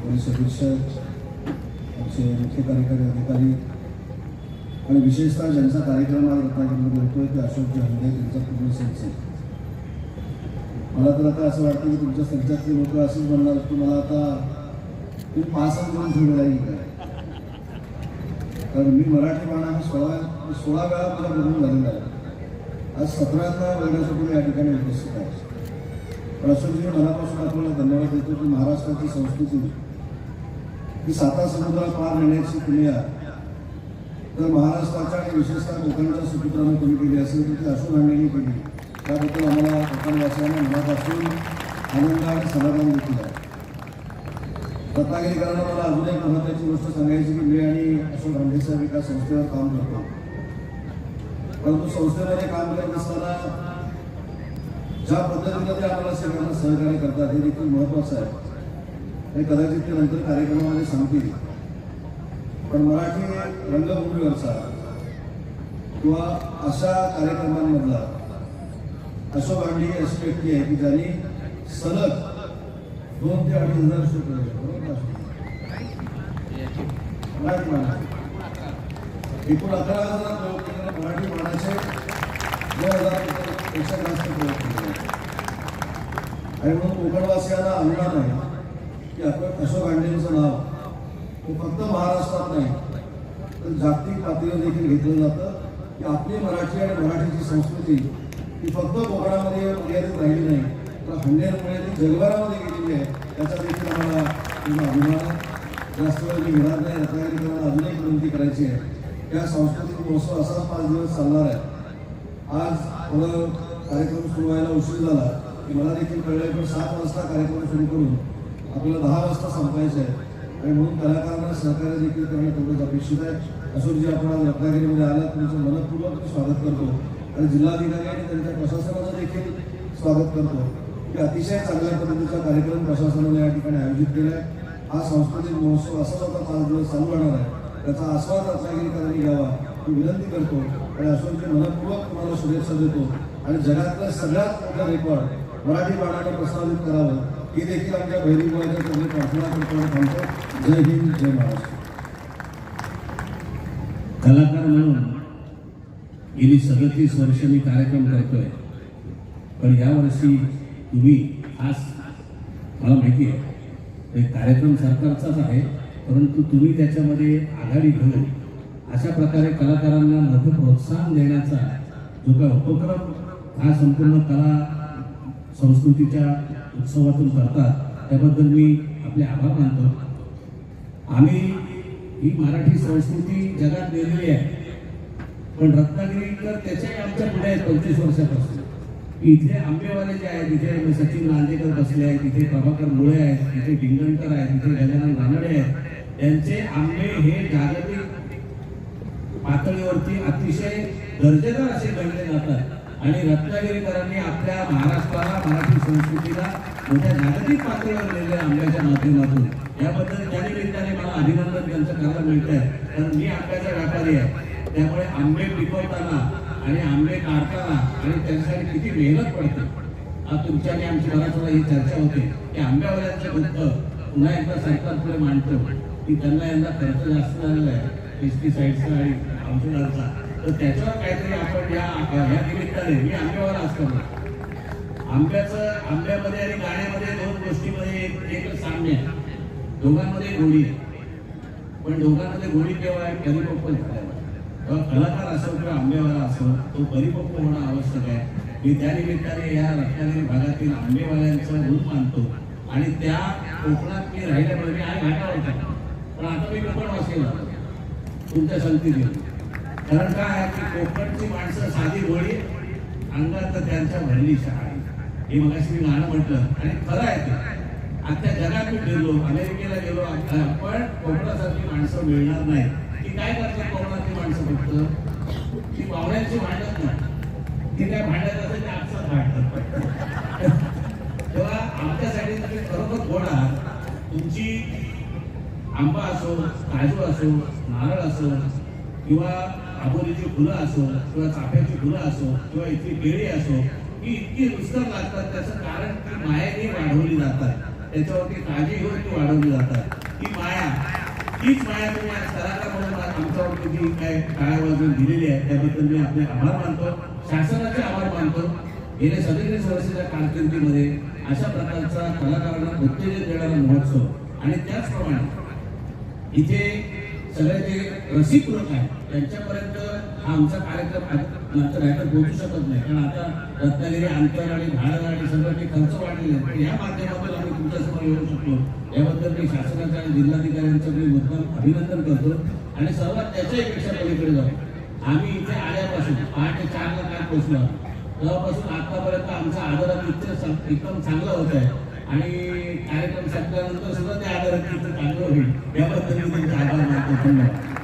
Police अधीक्षक आमचे मुख्य कार्यकारी अधिकारी आणि विशेषतः ज्यांचा कार्यक्रम आज रत्नागिरीमध्ये होतोय ते अशोकजी हंडे त्यांचा पूर्ण संच. मला तर आता असं वाटतं की तुमच्या संचातले लोक असंच म्हणणार तुम्हाला मला आता तुम्ही पास घेऊन ठेवलेला आहे काय कारण मी मराठी बाणा हा सोळा सोळा वेळा मला बघून झालेला आहे. आज सतराव्या वर्गासाठी या ठिकाणी उपस्थित आहे. पण अशोकजी मनापासून आपल्याला धन्यवाद देतो की महाराष्ट्राची संस्कृती की साता समुद्रात पार नेण्याची क्रिया तर महाराष्ट्राच्या आणि विशेषतः कोकणच्या सुपुत्रानं कमी केली असेल तर ती अशोक आणलेली केली. त्याबद्दल आम्हाला कोकणवासियांना मनापासून आनंद आणि समाधान देखील आहे रत्नागिरीकरांना मला अजून एक महत्त्वाची गोष्ट सांगायची की मी आणि अशोक हांडे एका संस्थेवर काम करतो. परंतु संस्थेमध्ये काम करत असताना ज्या पद्धतीने ते आम्हाला सगळ्यांना सहकार्य करतात हे देखील महत्वाचं आहे. हे कदाचित ते नंतर कार्यक्रमामध्ये सांगतील पण मराठी रंगभूमीवरचा किंवा अशा कार्यक्रमांमधला अशोक गांधी अशी व्यक्ती आहे की ज्यांनी सलग दोन ते अडीच हजार शो मराठी मानाचे एकूण अकरा हजार लोक केलेले मराठी मानाचे दोन हजारपेक्षा जास्त प्रयोग केले. आणि म्हणून कोकणवासियांना अनुमान आहे. की आपण अशोक आंडेंचं नाव हे फक्त महाराष्ट्रात नाही तर जागतिक पातळीवर देखील घेतलं जातं. की आपली मराठी आणि मराठीची संस्कृती ही फक्त कोकणामध्ये मर्यादित राहिली नाही तर हंडेरमुळे ती जगभरामध्ये गेलेली आहे त्याचा देखील आम्हाला अभिमान जास्त वेळ मी घेणार नाही रत्नागिरीकरांना अजूनही विनंती करायची आहे. या सांस्कृतिक महोत्सव असाच पाच दिवस चालणार आहे. आज थोडं कार्यक्रम सुरू व्हायला उशीर झाला मला देखील कळलं पण सात वाजता कार्यक्रम सुरू करून आपल्याला दहा वाजता संपायचं आहे. आणि म्हणून कलाकारांना सहकार्य देखील करणं तेवढंच अपेक्षित आहे. अशोकजी आपण आज रत्नागिरीमध्ये आलात तुमचं मनपूर्वक स्वागत करतो. आणि जिल्हाधिकारी आणि त्यांच्या प्रशासनाचं देखील स्वागत करतो. की अतिशय चांगल्या पद्धतीचा कार्यक्रम प्रशासनाने या ठिकाणी आयोजित केला आहे. हा सांस्कृतिक महोत्सव असाच आता पाच दिवस चालू राहणार आहे. त्याचा आस्वाद रत्नागिरीकरांनी घ्यावा. मी विनंती करतो आणि अशोकजी मनपूर्वक तुम्हाला शुभेच्छा देतो. आणि जगातलं सगळ्यात मोठा रेकॉर्ड मराठी बाळाने प्रस्तावित करावं हे देखील आमच्या बहिणीमुळे तुम्ही प्रार्थना करताना सांगतो जय हिंद जय महाराष्ट्र. कलाकार म्हणून गेली सदतीस वर्ष मी कार्यक्रम करतोय. पण यावर्षी तुम्ही आज मला माहिती आहे कार्यक्रम सरकारचाच आहे परंतु तुम्ही त्याच्यामध्ये आघाडी घेऊन अशा प्रकारे कलाकारांना मोठं प्रोत्साहन देण्याचा जो काय उपक्रम हा संपूर्ण कला संस्कृतीच्या उत्सवातून करतात. त्याबद्दल मी आपले आभार मानतो. आम्ही ही मराठी संस्कृती जगात नेलेली आहे. पण रत्नागिरीकर त्याच्याही आमच्या पुढे आहेत पंचवीस वर्षापासून. इथे आंबेवाले जे आहेत तिथे सचिन नांदेकर बसले आहेत तिथे प्रभाकर मुळे आहेत तिथे डिंगणकर आहेत तिथे गजानन रानडे आहेत. त्यांचे आंबे हे जागतिक पातळीवरती अतिशय दर्जेदार असे गणले जातात. आणि रत्नागिरीकरांनी आपल्या महाराष्ट्राला मराठी संस्कृतीला मोठ्या जागतिक पातळीवर नेले आंब्याच्या माध्यमातून. याबद्दल त्या निमित्ताने मला अभिनंदन त्यांचं करायला मिळत आहे कारण मी आंब्याचा व्यापारी आहे. त्यामुळे आंबे पिकवताना आणि आंबे काढताना आणि त्याच्यासाठी किती मेहनत पडते. आज तुमच्याने आमची बऱ्याच वेळा ही चर्चा होते. की आंब्यावाल्यांचं दुःख पुन्हा एकदा सरकार पुढे मांडतो. की त्यांना यंदा खर्च जास्त झालेला आहे. पेस्टिसाईडचा आणि औषधांचा तर त्याच्यावर काहीतरी आपण या या निमित्ताने मी आंब्यावर असतो आंब्याचं आंब्यामध्ये आणि गाण्यामध्ये दोन गोष्टीमध्ये एक एक साम्य आहे. दोघांमध्ये गोडी आहे. पण दोघांमध्ये गोडी केव्हा आहे? परिपक्व तेव्हा कलाकार असो किंवा आंबेवाला असो तो परिपक्व होणं आवश्यक आहे. मी त्या निमित्ताने या रत्नागिरी भागातील आंबेवाल्यांचं रूप मानतो. आणि त्या कोकणात मी राहिल्यामुळे मी आहे घाटावर होता. पण आता मी कोकण वाचेल तुमच्या संगतीने कारण काय आहे की कोकणची माणसं साधी गोळी अंगात त्यांच्या भरली शाळा. हे मगाशी मी गाणं म्हटलं आणि खरं आहे ते. आता जगात मी गेलो अमेरिकेला गेलो पण कोकणासारखी माणसं मिळणार नाही. ती काय करतात कोकणातली माणसं फक्त? ती पाहुण्यांची भांडत नाही. ती काय भांडत असेल ते आपसात भांडतात तेव्हा आमच्यासाठी तुम्ही खरोखर गोड आहात. तुमची आंबा असो काजू असो नारळ असो किंवा आबोलीची फुलं असो किंवा चाफ्याची फुलं असो किंवा इथली केळी असो ही इतकी रुचकर लागतात त्याचं कारण ती ही वाढवली जातात. त्याच्यावरती काळजी घेऊन ती वाढवली जातात. ती माया तीच माया तुम्ही आज कलाकार म्हणून आमच्यावरती जी काय काळ्या वाजवून दिलेली आहे त्याबद्दल मी आपले आभार मानतो. शासनाचे आभार मानतो. गेल्या सदतीस वर्षाच्या कारकिर्दीमध्ये अशा प्रकारचा कलाकारांना उत्तेजन देणारा महोत्सव. आणि त्याचप्रमाणे इथे सगळे जे रसिक आहेत त्यांच्यापर्यंत हा आमचा कार्यक्रम आज- नंतर नाहीतर पोहोचू शकत नाही. कारण आता रत्नागिरी अंतर आणि भाडं आणि सगळं ते खर्च वाढलेले आहेत पण या माध्यमातून आम्ही तुमच्यासमोर येऊ शकतो. याबद्दल मी शासनाच्या आणि जिल्हाधिकाऱ्यांचं मी मुद्दाम अभिनंदन करतो. आणि सर्वात त्याच्याही पेक्षा पलीकडे जाऊ. आम्ही इथे आल्यापासून पहाटे चारला काय पोहोचलो तेव्हापासून आतापर्यंत आमचा आदरात इतकं एकदम चांगलं होत आहे. आणि कार्यक्रम संपल्यानंतर सुद्धा ते आदरात इतकं चांगलं होईल. याबद्दल मी त्यांचा आभार मानतो धन्यवाद